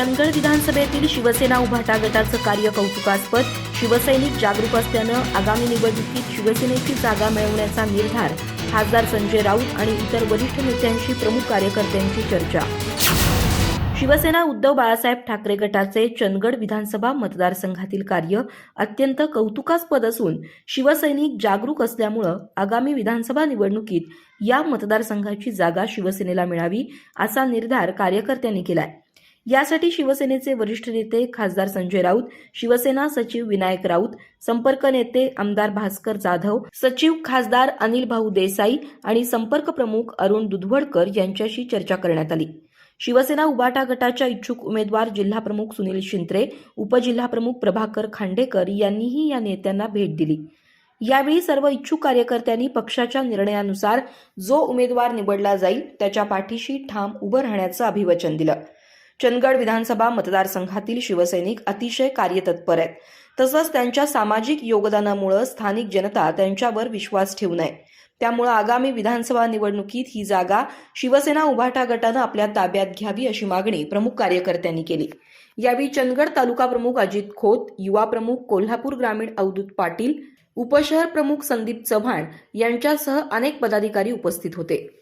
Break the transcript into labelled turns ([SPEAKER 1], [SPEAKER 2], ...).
[SPEAKER 1] चंदगड विधानसभेतील शिवसेना उभाटा गटाचं कार्य कौतुकास्पद. शिवसैनिक जागरूक असल्यानं आगामी निवडणुकीत शिवसेनेची जागा मिळवण्याचा निर्धार. खासदार संजय राऊत आणि इतर वरिष्ठ नेत्यांशी प्रमुख कार्यकर्त्यांची चर्चा. शिवसेना उद्धव बाळासाहेब ठाकरे गटाचे चंदगड विधानसभा मतदारसंघातील कार्य अत्यंत कौतुकास्पद असून शिवसैनिक जागरूक असल्यामुळं आगामी विधानसभा निवडणुकीत या मतदारसंघाची जागा शिवसेनेला मिळावी असा निर्धार कार्यकर्त्यांनी केलाय. यासाठी शिवसेनेचे वरिष्ठ नेते खासदार संजय राऊत शिवसेना सचिव विनायक राऊत संपर्क नेते आमदार भास्कर जाधव सचिव खासदार अनिल भाऊ देसाई आणि संपर्क प्रमुख अरुण दुधवडकर यांच्याशी चर्चा करण्यात आली. शिवसेना उबाटा गटाच्या इच्छुक उमेदवार जिल्हाप्रमुख सुनील शिंत्रे उपजिल्हाप्रमुख प्रभाकर खांडेकर यांनीही या नेत्यांना भेट दिली. यावेळी सर्व इच्छुक कार्यकर्त्यांनी पक्षाच्या निर्णयानुसार जो उमेदवार निवडला जाईल त्याच्या पाठीशी ठाम उभं राहण्याचं अभिवचन दिलं. चंदगड विधानसभा मतदारसंघातील शिवसैनिक अतिशय कार्यतत्पर आहेत. तसंच त्यांच्या सामाजिक योगदानामुळे स्थानिक जनता त्यांच्यावर विश्वास ठेवून आहे त्यामुळे आगामी विधानसभा निवडणुकीत ही जागा शिवसेना उभाटा गटानं आपल्या ताब्यात घ्यावी अशी मागणी प्रमुख कार्यकर्त्यांनी केली. यावेळी चंदगड तालुका प्रमुख अजित खोत युवा प्रमुख कोल्हापूर ग्रामीण अवधूत पाटील उपशहर प्रमुख संदीप चव्हाण यांच्यासह अनेक पदाधिकारी उपस्थित होते.